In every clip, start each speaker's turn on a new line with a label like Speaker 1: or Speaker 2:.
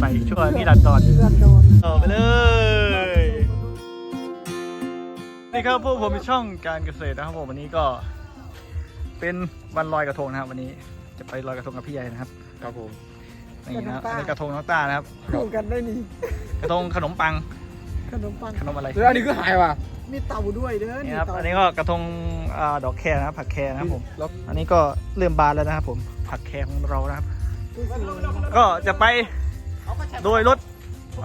Speaker 1: ไปชั่วนิรันดร
Speaker 2: เดือนโดน
Speaker 1: ต่อไปเลย นี่ครับพวกผมมีช่องการเกษตรนะครับผมวันนี้ก็ เป็นวันลอยกระทงนะครับ วันนี้จะไปลอยกระทงกับพี่ใหญ่นะครับ
Speaker 3: ครับผม
Speaker 1: นี่นะครับอันนี้กระทงน้องต้านะครับ
Speaker 2: คู่กันได้นี่
Speaker 1: กระทงขนมปัง
Speaker 2: ขนมปัง
Speaker 1: ขนมอะไร
Speaker 3: แล้วอันนี้ก็หายว่ะ
Speaker 2: มีเต่าด้วยเด้อ
Speaker 1: นี่ครับ
Speaker 2: เต่า
Speaker 1: อันนี้ก็กระทงอ่าดอกแครนะครับผักแครนะครับผม
Speaker 3: แล้ว
Speaker 1: อันนี้ก็เริ่มบานแล้วนะครับผมผักแครของเรานะครับ
Speaker 2: สวยๆ
Speaker 1: ก็จะไป โดยรถ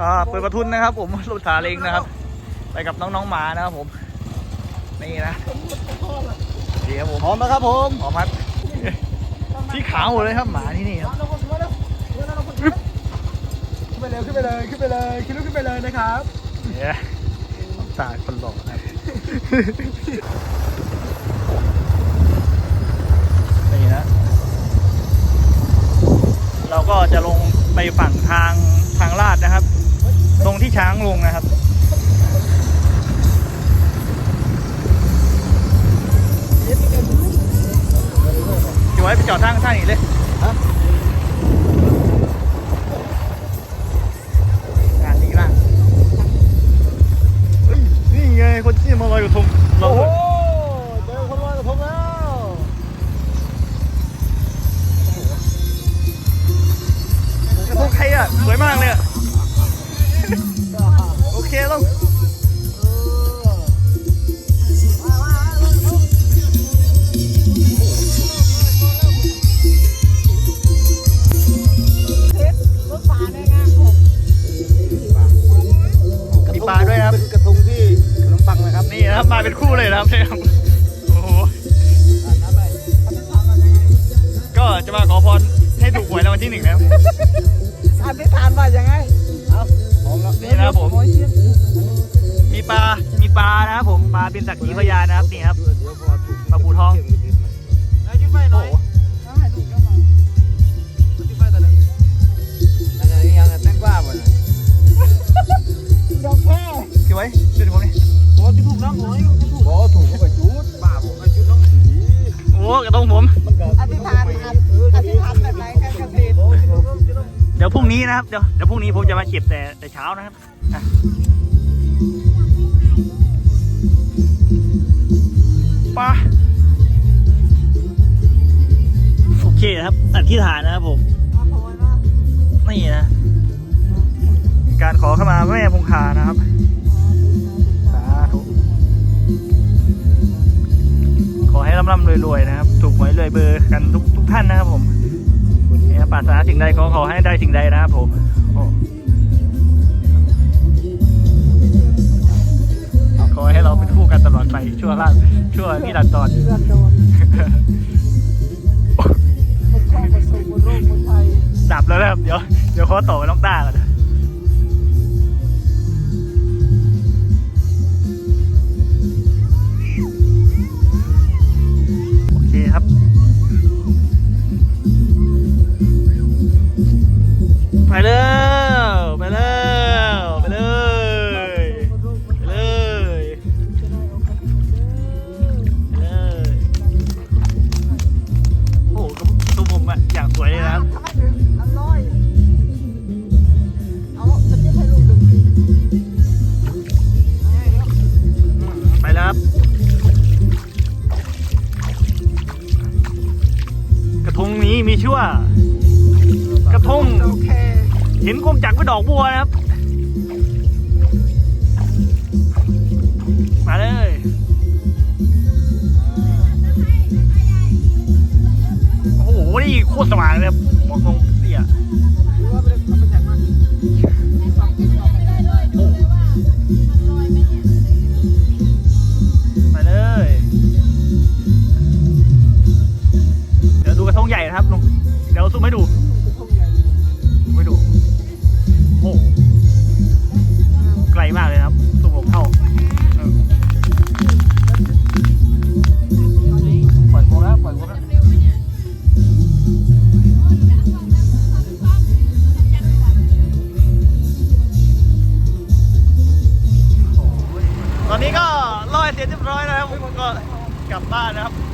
Speaker 1: อ่าเปิดประทุนนะครับ ผมรถสาเล้งนะครับ ไปกับน้องๆหมานะครับผม นี่นะดีครับผม
Speaker 3: พร้อมนะครับผม
Speaker 1: พร้อมครับที่ขาวหมดเลยครับหมาที่นี่ครับ
Speaker 3: ขึ้นไปเลยขึ้นไปเลยขึ้นไปเลยขึ้นขึ้นไปเลยนะครับ
Speaker 1: เนี่ยน้ำตาคนหล่อนะครับนี่นะ เราก็จะลง ไปฝั่งทางทางลาดนะครับ ตรงที่ช้างลงนะครับ นะ
Speaker 3: ครั
Speaker 1: บ
Speaker 3: นี่นะครับ
Speaker 1: มาเป็นคู่เลยนะครับเนี่ยครับโอ้โหก็จะมาขอพรให้ถูกหวยรางวัลที่หนึ่งนะครับ
Speaker 2: อธิษฐานว่ายังไง
Speaker 3: พร้อมแล้ว
Speaker 1: นี่นะครับผม
Speaker 2: โอ้ยเชี่ย
Speaker 1: มีปลา มีปลานะครับผม ปลาเป็นสักขีพยานนะครับนี่ครับ
Speaker 3: ดี๋ยวพ
Speaker 1: รุ่ง
Speaker 3: นี้
Speaker 2: นะ
Speaker 1: ครับ เดี๋ยวเดี๋ยวพรุ่งนี้ผมจะมาเก็บแต่แต่เช้านะครับอะไปาโอเคนะครับอธิษฐานนะครับผมนี่นะ การขอเข้ามาแม่คงคานะครับสาธุขอให้ร่ำร่ำรวยรวยนะครับ ถูกหวยรวยเบอร์กันทุกทุกท่านนะครับผม นี่ครับปรารถนาสิ่งใดขอขอให้ได้สิ่งใดนะครับผมโอ้ขอให้เราเป็นคู่กันตลอดไปชั่วราชั่วนิรันดร
Speaker 2: เดือนโดนมันเข้ามาสู่บนโลกบนไทย
Speaker 1: ดับแล้วนะครับเดี๋ยวเดี๋ยวขอต่อไปน้องต้าก่อน ห็น
Speaker 2: ก
Speaker 1: ลมจักรเป็นดอกบัวนะครับ มาเลยโอ้โหนี่โคตรสว่างเลยครับบอกตรงเสีย
Speaker 2: มา
Speaker 1: เลย เดี๋ยวดูกระทงใหญ่นะครับลุง บ้านนะครับ